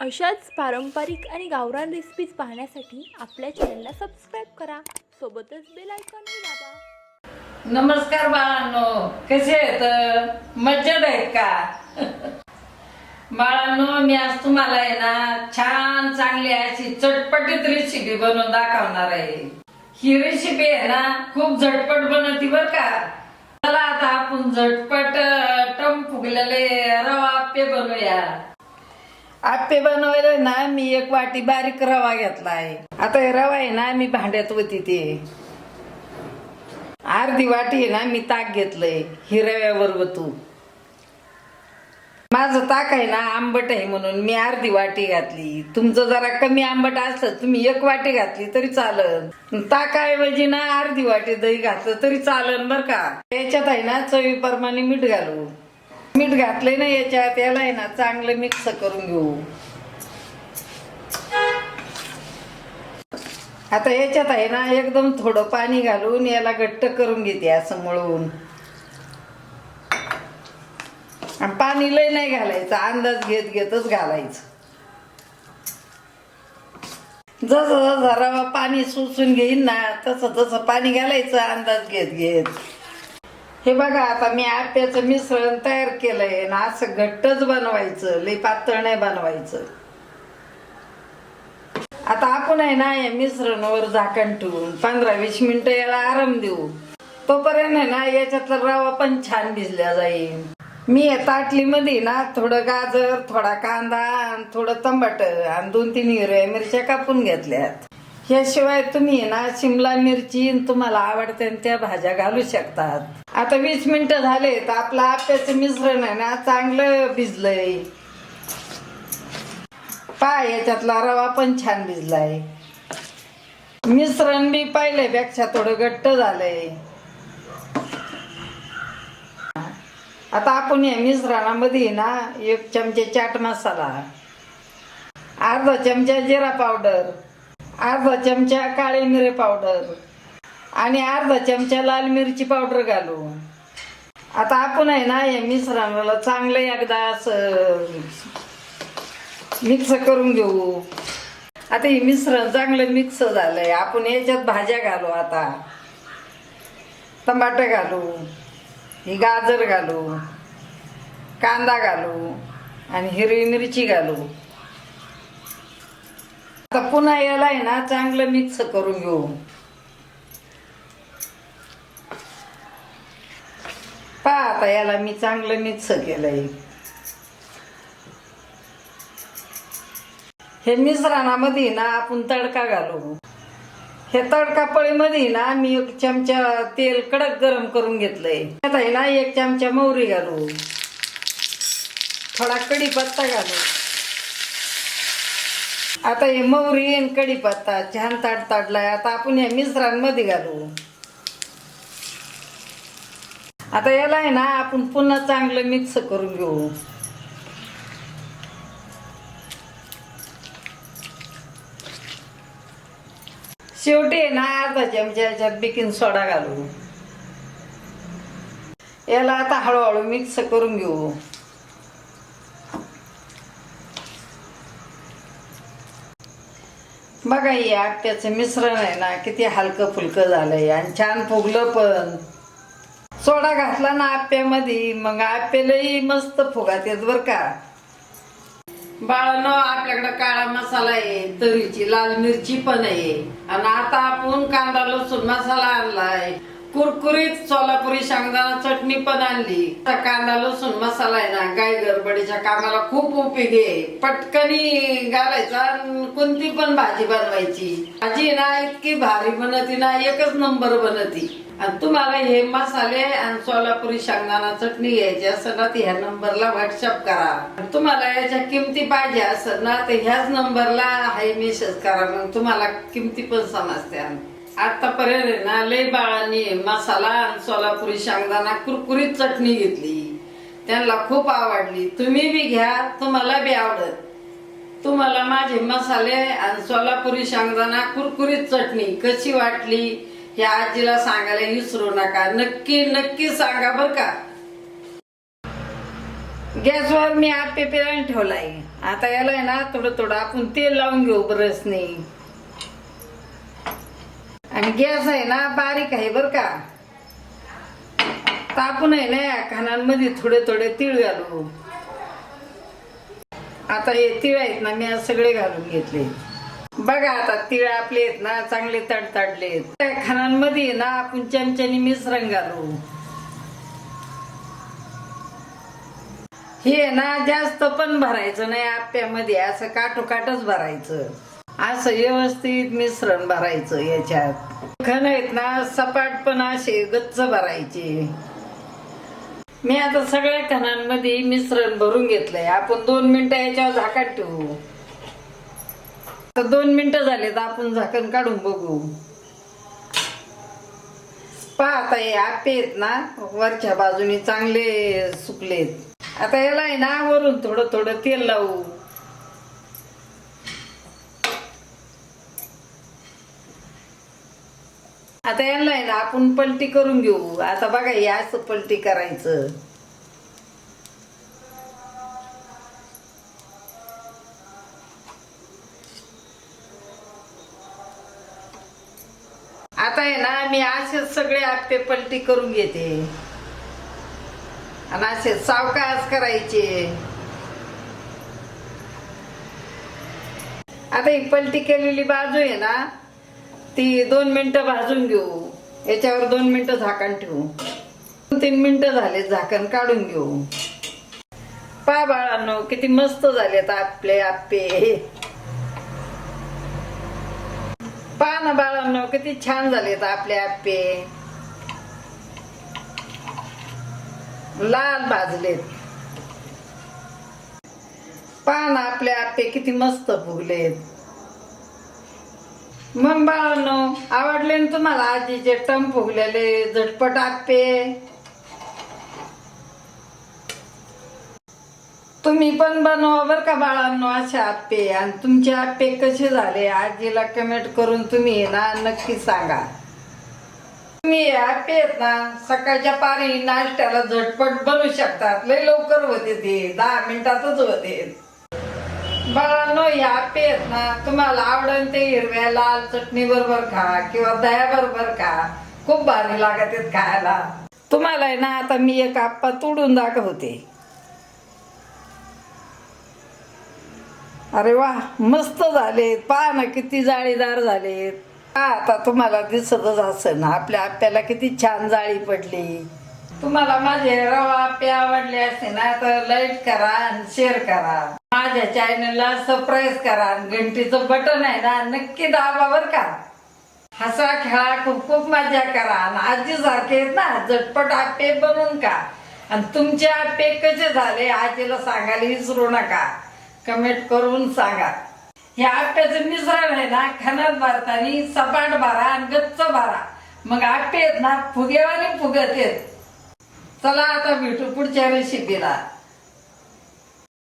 अशाच पारंपरिक आणि गावरान रेसिपीज पाहण्यासाठी आपल्या चॅनलला सबस्क्राईब करा. सोबतच बेल आयकॉनही दाबा. नमस्कार बाळांनो कसे आहेत? मज्जेत आहेत का? बाळांनो मी आज तुम्हाला आहे ना छान चांगली अशी चटपटीत रेसिपी बनवून दाखवणार आहे. ही रेसिपी आहे ना खूप झटपट बनवती बर का. चला आता आपण झटपट टम फुगलेले रवा आप्पे बनवूया. आप्पे बनवायला ना मी एक वाटी बारीक रवा घेतला आहे. आता हे रवा आहे ना मी भांड्यात होती ते अर्धी वाटी आहे ना मी ताक घेतलंय हिरव्यावर वतू. माझं ताक आहे ना आंबट आहे म्हणून मी अर्धी वाटी घातली. तुमचं जरा कमी आंबट असलं तुम्ही एक वाटी घातली तरी चालन. ताकाऐवजी ना अर्धी वाटी दही घातलं तरी चालन बर का. याच्यात आहे ना चवीप्रमाणे मीठ घालू. मीठ घातलंय ना याच्यात याला आहे ना चांगलं मिक्स करून घेऊ. आता याच्यात आहे ना एकदम थोडं पाणी घालून याला घट्ट करून घेते असं मळून. आणि पाणी लय नाही घालायचं अंदाज घेत घेतच घालायचं. जसं जसं रवा पाणी सुसून घेईन ना तसं तसं पाणी घालायचं अंदाज घेत घेत. हे बघा आता मी आप्याचं मिश्रण तयार केलंय ना असं घट्टच बनवायचं लई पातळ नाही बनवायचं. आता आपण आहे ना या मिश्रणावर झाकण ठेवून पंधरा वीस मिनिटं याला आराम देऊ. तोपर्यंत आहे ना याच्यातला रवा पण छान भिजला जाईल. मी या ताटलीमध्ये ना थोडं गाजर थोडा कांदा आणि थोडं टमाट आणि दोन तीन हिरव्या मिरच्या कापून घेतल्यात. याशिवाय तुम्ही ना शिमला मिरची तुम्हाला आवडते त्या भाज्या घालू शकतात. आता वीस मिनिटं झाले तर आपलं आप्याचं मिश्रण आहे ना चांगलं भिजलंय. पाय याच्यातला रवा पण छान भिजलाय. मिश्रण बी पहिल्यापेक्षा थोडं घट्ट झालंय. आता आपण या मिश्रणामध्ये ना एक चमचे चाट मसाला अर्धा चमचा जिरा पावडर अर्धा चमचा काळे मिरे पावडर आणि अर्धा चमचा लाल मिरची पावडर घालू आता आपण आहे ना या मिश्रणाला चांगलं एकदा असं मिक्स करून घेऊ. आता हे मिश्रण चांगलं मिक्स झालंय. आपण याच्यात भाज्या घालू आता. टमाटर घालू. ही गाजर घालू. कांदा घालू. आणि हिरवी मिरची घालू. आता पुन्हा याला आहे ना चांगलं मिक्स करून घेऊ. पहा आता याला मी चांगलं मिक्स केलंय. हे मिश्रणामध्ये ना आपण तडका घालू. हे तडका पळीमध्ये ना मी एक चमचा तेल कडक गरम करून घेतलंय. त्यात आहे ना एक चमचा मोहरी घालू. थोडा कढीपत्ता घालू. आता हे मोहरी आणि कढीपत्ता छान ताट ताटलाय. आता आपण या मिश्रांमध्ये घालू. आता याला आहे ना आपण पुन्हा चांगलं मिक्स करून घेऊ. शेवटी आहे ना अर्धा चमचा याच्यात बेकिंग सोडा घालू. याला आता हळूहळू मिक्स करून घेऊ. बघा हे त्याचं मिश्रण आहे ना किती हलकं फुलकं झालंय आणि छान फुगलं पण. सोडा घातला ना आप्यामध्ये मग आप्यालाही मस्त फुगात येत बर का. बाळानो आपल्याकडं काळा मसाला आहे तरीची लाल मिरची पण आहे. आणि आता आपण कांदा लसूण मसाला आणलाय. कुरकुरीत सोलापुरी शेंगदाणा चटणी पण आणली. कांदा लसूण मसाला आहे ना गाय गडबडीच्या कामाला खूप उपयोगी आहे. पटकनी घालायचा आणि कोणती पण भाजी बनवायची. भाजी ना इतकी भारी बनती ना एकच नंबर बनती. आणि तुम्हाला हे मसाले आणि सोलापुरी शेंगदाणा चटणी घ्यायची असेल ना तर ह्या नंबरला व्हॉट्सअप करा. आणि तुम्हाला याच्या किमती पाहिजे असेल ना तर ह्याच नंबरला हाय मेसेज करा मग तुम्हाला किमती पण समजत्या. आतापर्यंत ना लय बाळांनी मसाला आणि सोलापुरी शेंगदाणा कुरकुरीत चटणी घेतली. त्यांना खूप आवडली. तुम्ही बी घ्या तुम्हाला बी आवडत तुम्हाला माझे मसाले आणि सोलापुरी शेंगदाणा कुरकुरीत चटणी कशी वाटली हे आजीला सांगायला विसरू नका. नक्की नक्की सांगा बर का. गॅसवर मी आप्पे पिरायला ठेवलाय. आता याला आहे ना थोडं थोडं आपण तेल लावून घेऊ बरसने आणि गॅस आहे ना बारीक आहे बर का. तापून आहे ना या खानांमध्ये थोडे थोडे तीळ घालू. आता हे तीळ आहेत ना मी सगळे घालून घेतले. बघा आता तीळ आपले आहेत ना चांगले तडतडले त्या खानांमध्ये ना आपण चमच्याने मिश्रण घालू. हे ना जास्त पण भरायचं नाही आप्यामध्ये असं काटोकाटच भरायचं. असं व्यवस्थित मिश्रण भरायचं याच्यात. खण आहेत ना सपाट पण असे गच्च भरायचे. मी आता सगळ्या खणांमध्ये मिश्रण भरून घेतलंय. आपण दोन मिनिटं याच्यावर झाकण ठेवू. तर दोन मिनिटं झाले तर आपण झाकण काढून बघू. पाहता हे आपे आहेत ना वरच्या बाजूने चांगले सुकलेत. आता याला आहे ना वरून थोडं थोडं तेल लावू. आता यांना आहे ना आपण पलटी करून घेऊ. आता बघा हे असं पलटी करायचं. आता आहे ना मी असे सगळे आप्पे पलटी करून घेते. आणि असे सावकाश करायचे. आता ही पलटी केलेली बाजू आहे ना ती दोन मिनटं भाजून घेऊ. याच्यावर दोन मिनटं झाकण ठेवू. दोन तीन मिनटं झाले झाकण काढून घेऊ. पा बाळांनो किती मस्त झालेत आपले आप्पे. पा ना बाळांनो किती छान झालेत आपले आप्पे. लाल भाजलेत. पान ना आपले आप्पे किती मस्त फुगलेत. मग बाळांनो आवडले ना तुम्हाला आजीचे टम फुगलेले झटपट आप्पे? तुम्ही पण बनवा बर का बाळांनो असे आप्पे. आणि तुमचे आप्पे कसे झाले आजीला कमेंट करून तुम्ही ना नक्की सांगा. तुम्ही आप्पे आहेत ना सकाळच्या पारी नाश्त्याला झटपट बनवू शकतात. लय लवकर होते ते दहा मिनिटातच होते. बाळांनो या आप्पे आहेत ना. तुम्हाला आवडेल ते हिरव्या लाल चटणी बरोबर खा किंवा दह्या बरोबर खा. खूप भारी लागत आहेत खायला. तुम्हाला आहे ना आता मी एक आप्पा तोडून दाखवते. अरे वा मस्त झालेत. पहा ना किती जाळीदार झालेत. हा आता तुम्हाला दिसतच असेल ना आपल्या आप्याला किती छान जाळी पडली. तुम्हाला माझे रवा आप्पे आवडले असते ना तर लाईक करा आणि शेअर करा. माझ्या चॅनलला सबस्क्राईब करा. आणि घंटीचं बटन आहे ना नक्की दाबा बर का हसा खेळा खूप खूप मजा करा. आणि आजी सारखे आहेत ना झटपट आप्पे बनवून का आणि तुमचे आप्पे कसे झाले आजीला सांगायला विसरू नका. कमेंट करून सांगा. हे आप्याचं मिश्रण आहे ना खणात भरतानी सपाट भरा आणि गच्च भरा. मग आप्पे आहेत ना फुगेवाने फुगत आहेत. चला आता भेटू पुढच्या रेसिपीला